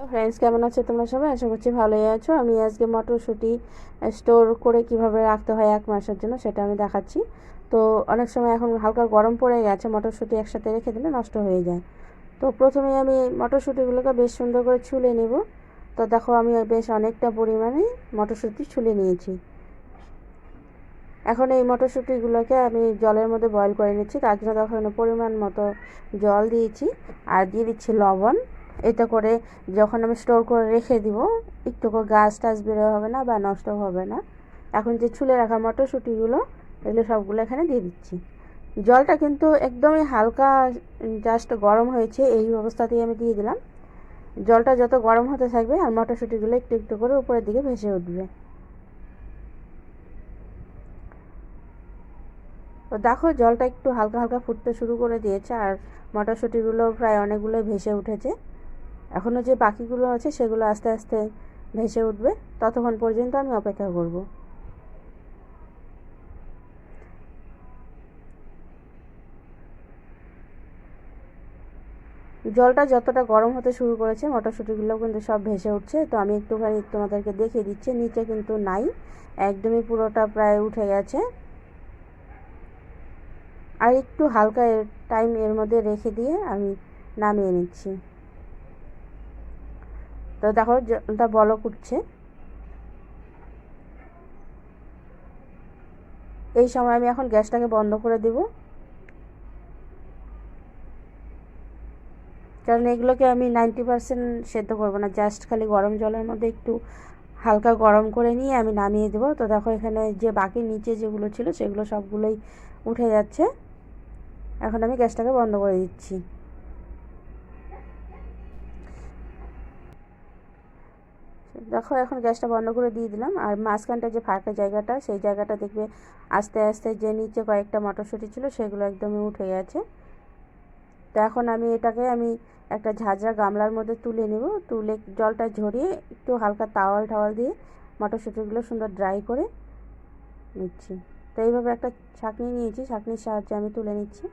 Friends কেমন আছো তোমরা সবাই? আশা করছি ভালোই আছো। আমি আজকে মটরশুঁটি স্টোর করে কীভাবে রাখতে হয় এক মাসের জন্য সেটা আমি দেখাচ্ছি। তো অনেক সময় এখন হালকা গরম পড়ে গেছে, মটরশুঁটি একসাথে রেখে দিলে নষ্ট হয়ে যায়। তো প্রথমে আমি মটরশুঁটিগুলোকে বেশ সুন্দর করে ছুলে নেব। তো দেখো আমি বেশ অনেকটা পরিমাণে মটরশুঁটি ছুলে নিয়েছি। এখন এই মটরশুঁটিগুলোকে আমি জলের মধ্যে বয়ল করে নিচ্ছি। তার জন্য দেখো পরিমাণ মতো জল দিয়েছি। আর দিয়ে দিচ্ছি লবণ। এতে করে যখন আমি স্টোর করে রেখে দিব, একটু করে গাছ টাছ বেরো হবে না বা নষ্ট হবে না। এখন যে ছুলে রাখা মটরশুঁটিগুলো, এগুলো সবগুলো এখানে দিয়ে দিচ্ছি। জলটা কিন্তু একদমই হালকা জাস্ট গরম হয়েছে, এই অবস্থাতেই আমি দিয়ে দিলাম। জলটা যত গরম হতে থাকবে, আর মটরশুঁটিগুলো একটু একটু করে উপরের দিকে ভেসে উঠবে। তো দেখো, জলটা একটু হালকা হালকা ফুটতে শুরু করে দিয়েছে, আর মটরশুঁটিগুলো প্রায় অনেকগুলোই ভেসে উঠেছে। এখনও যে পাখিগুলো আছে সেগুলো আস্তে আস্তে ভেসে উঠবে, ততক্ষণ পর্যন্ত আমি অপেক্ষা করব। জলটা যতটা গরম হতে শুরু করেছে মটরশুঁটিগুলো কিন্তু সব ভেসে উঠছে। তো আমি একটুখানি তোমাদেরকে দেখিয়ে দিচ্ছি, নিচে কিন্তু নাই, একদমই পুরোটা প্রায় উঠে গেছে। আর একটু হালকা টাইম এর মধ্যে রেখে দিয়ে আমি নামিয়ে নিচ্ছি। তো দেখো জলটা বলক উঠছে এই সময় আমি এখন গ্যাসটাকে বন্ধ করে দেব। কারণ এগুলোকে আমি নাইনটি পারসেন্ট সেদ্ধ করব না, জাস্ট খালি গরম জলের মধ্যে একটু হালকা গরম করে নিয়ে আমি নামিয়ে দেবো। তো দেখো এখানে যে বাকি নিচে যেগুলো ছিল সেগুলো সবগুলোই উঠে যাচ্ছে। এখন আমি গ্যাসটাকে বন্ধ করে দিচ্ছি। দেখো, এখন গ্যাসটা বন্ধ করে দিয়ে দিলাম। আর মাঝখানটা যে ফাঁকা জায়গাটা, সেই জায়গাটা দেখবে আস্তে আস্তে যে নিচে কয়েকটা মটরশুঁটি ছিল, সেগুলো একদমই উঠে গেছে। তো এখন আমি এটাকে আমি একটা ঝাঁঝরা গামলার মধ্যে তুলে নেব। তুলে জলটা ঝরিয়ে একটু হালকা তাওয়াল টাওয়াল দিয়ে মটরশুঁটিগুলো সুন্দর ড্রাই করে নিচ্ছি। তো এইভাবে একটা ছাঁকনি নিয়েছি। ছাঁকনির সাহায্যে আমি তুলে নিচ্ছি।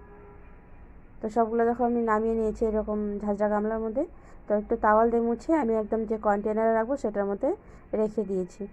তো সবগুলো দেখো আমি নামিয়ে নিয়েছি এরকম ঝাঁঝরা গামলার মধ্যে। তো একটু তাওয়াল দিয়ে মুছে আমি একদম যে কন্টেনারে রাখব সেটার মধ্যে রেখে দিয়েছি।